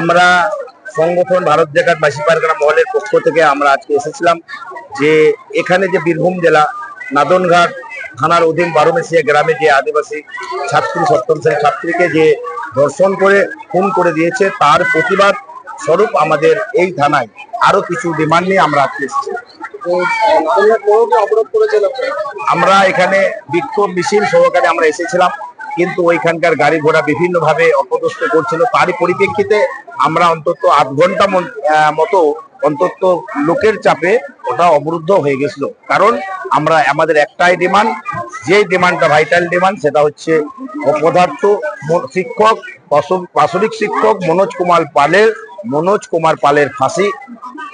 আমরা সংগঠন ভারত জাকাত বাসী পারগানা মহলের পক্ষ থেকে আমরা আজকে এসেছিলাম যে এখানে যে বীরভূম জেলা নাদনঘাট থানার অধীন বারোমেশিয়া গ্রামে যে আদিবাসী ছাত্রী সপ্তম শ্রেণির ছাত্রীকে যে ধর্ষণ করে খুন করে দিয়েছে তার প্রতিবাদ স্বরূপ আমাদের এই থানায় আরও কিছু ডিমান্ড নিয়ে আমরা আজকে এসেছি। আমরা এখানে বিক্ষোভ মিছিল সহকারে আমরা এসেছিলাম। কিন্তু ওইখানকার গাড়ি ঘোড়া বিভিন্ন ভাবে অপদস্থ করছিল। তারই পরিপ্রেক্ষিতে আমরা অন্তত আধ ঘণ্টা মতো অন্তত লোকের চাপে ওটা অবরুদ্ধ হয়ে গেছিল। কারণ আমরা, আমাদের একটাই ডিমান্ড যে ডিমান্ডটা ভাইটাল ডিমান্ড সেটা হচ্ছে অপদার্থ শিক্ষক পাশ- পাশবিক শিক্ষক মনোজ কুমার পালের, মনোজ কুমার পালের ফাঁসি।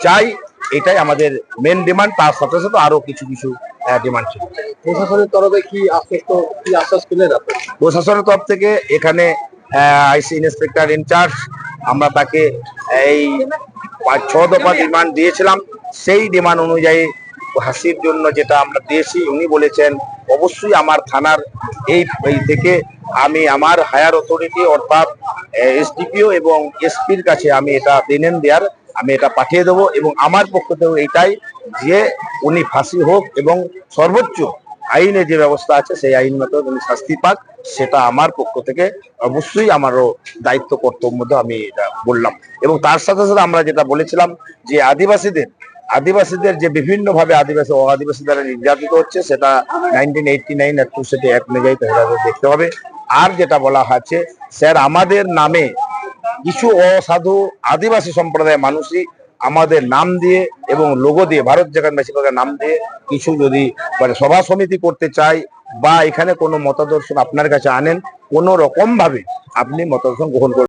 চাই এটাই আমাদের মেন ডিমান্ড তার সাথে সাথে আরও কিছু কিছু ডিমান্ড ছিল। প্রশাসনের তরফে কি কি আশ্বাস প্রশাসনের তরফ থেকে এখানে আইসি ইন্সপেক্টর ইনচার্জ, আমরা তাকে এই পাঁচ, ছ দফা ডিমান্ড দিয়েছিলাম। সেই ডিমান্ড অনুযায়ী হাসির জন্য যেটা আমরা দিয়েছি, উনি বলেছেন, অবশ্যই আমার থানার এই থেকে আমি আমার হায়ার অথরিটি অর্থাৎ এসডিপিও এবং এসপির কাছে আমি এটা দিনেন দেয়ার, আমি এটা পাঠিয়ে দেবো এবং আমার পক্ষ থেকেও এটাই যে উনি ফাঁসি হোক এবং সর্বোচ্চ আইনে যে ব্যবস্থা আছে সেই আইন মতো উনি শাস্তি পাক, সেটা আমার পক্ষ থেকে অবশ্যই আমারও দায়িত্ব, কর্তব্য মধ্যে আমি এটা বললাম। এবং তার সাথে সাথে আমরা যেটা বলেছিলাম যে আদিবাসীদের আদিবাসীদের যে বিভিন্ন ভাবে আদিবাসী ও আদিবাসী দ্বারা নির্যাতিত হচ্ছে, সেটা নাইনটিন এইটটি নাইন আর টু সেটি অ্যাক্ট অনুযায়ী দেখতে হবে আর যেটা বলা হচ্ছে স্যার, আমাদের নামে কিছু অসাধু আদিবাসী সম্প্রদায়ের মানুষই আমাদের নাম দিয়ে এবং লোগো দিয়ে, ভারত জাগান বেশিরভাগের নাম দিয়ে কিছু যদি মানে সভা সমিতি করতে চাই বা এখানে কোনো মতাদর্শন আপনার কাছে আনেন, কোনো রকম ভাবে আপনি মতাদর্শন গ্রহণ করবেন।